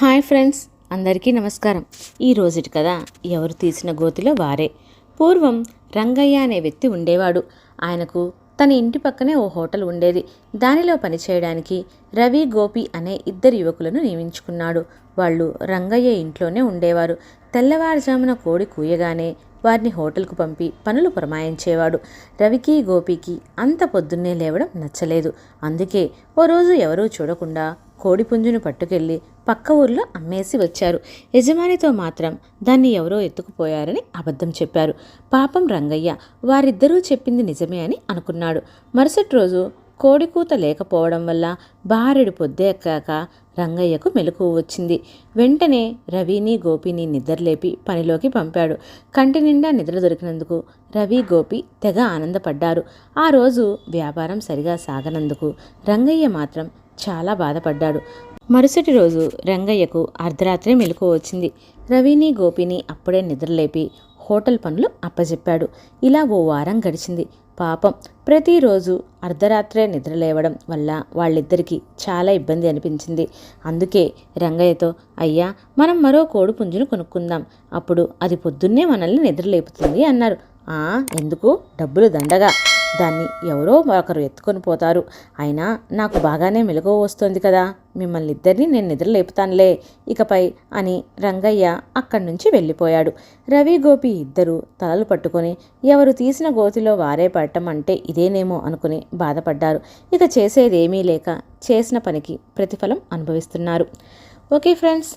Hi friends అందరికీ నమస్కారం. ఈ రోజుటి కదా ఎవరు తీసిన గోతిలో వారే. పూర్వం రంగయ్య అనే వ్యక్తి ఉండేవాడు. ఆయనకు తన ఇంటి పక్కనే ఓ హోటల్ ఉండేది. దానిలో పనిచేయడానికి రవి గోపి అనే ఇద్దరు యువకులను నియమించుకున్నాడు. వాళ్ళు రంగయ్య ఇంట్లోనే ఉండేవారు. తెల్లవారుజామున కోడి కూయగానే వారిని హోటల్కు పంపి పనులు పురమాయించేవాడు. రవికి గోపికి అంత పొద్దున్నే లేవడం నచ్చలేదు. అందుకే ఓ రోజు ఎవరూ చూడకుండా కోడిపుంజును పట్టుకెళ్ళి పక్క ఊర్లో అమ్మేసి వచ్చారు. యజమానితో మాత్రం దాన్ని ఎవరో ఎత్తుకుపోయారని అబద్ధం చెప్పారు. పాపం రంగయ్య వారిద్దరూ చెప్పింది నిజమే అని అనుకున్నాడు. మరుసటి రోజు కోడికూత లేకపోవడం వల్ల బారెడు పొద్దెక్కాక రంగయ్యకు మెలకువ వచ్చింది. వెంటనే రవిని గోపిని నిద్రలేపి పనిలోకి పంపాడు. కంటి నిండా నిద్ర దొరికినందుకు రవి గోపి తెగ ఆనందపడ్డారు. ఆ రోజు వ్యాపారం సరిగా సాగనందుకు రంగయ్య మాత్రం చాలా బాధపడ్డాడు. మరుసటి రోజు రంగయ్యకు అర్ధరాత్రి మెలకు వచ్చింది. రవిని గోపిని అప్పుడే నిద్రలేపి హోటల్ పనులు అప్పజెప్పాడు. ఇలా ఓ వారం గడిచింది. పాపం ప్రతిరోజు అర్ధరాత్రే నిద్రలేవడం వల్ల వాళ్ళిద్దరికీ చాలా ఇబ్బంది అనిపించింది. అందుకే రంగయ్యతో అయ్యా మనం మరో కోడి పుంజును కొనుక్కుందాం. అప్పుడు అది పొద్దున్నే మనల్ని నిద్రలేపుతుంది అన్నారు. ఎందుకు? డబ్బులు దండగా. దాన్ని ఎవరో ఒకరు ఎత్తుకొని పోతారు. అయినా నాకు బాగానే మెలకువ వస్తుంది కదా. మిమ్మల్ని ఇద్దరిని నేను నిద్రలేపుతానులే. ఇకపై అని రంగయ్య అక్కడి నుంచి వెళ్ళిపోయాడు. రవి గోపి ఇద్దరు తలలు పట్టుకొని ఎవరు తీసిన గోతిలో వారే పడటం అంటే ఇదేనేమో అనుకుని బాధపడ్డారు. ఇక చేసేదేమీ లేక చేసిన పనికి ప్రతిఫలం అనుభవిస్తున్నారు. Okay friends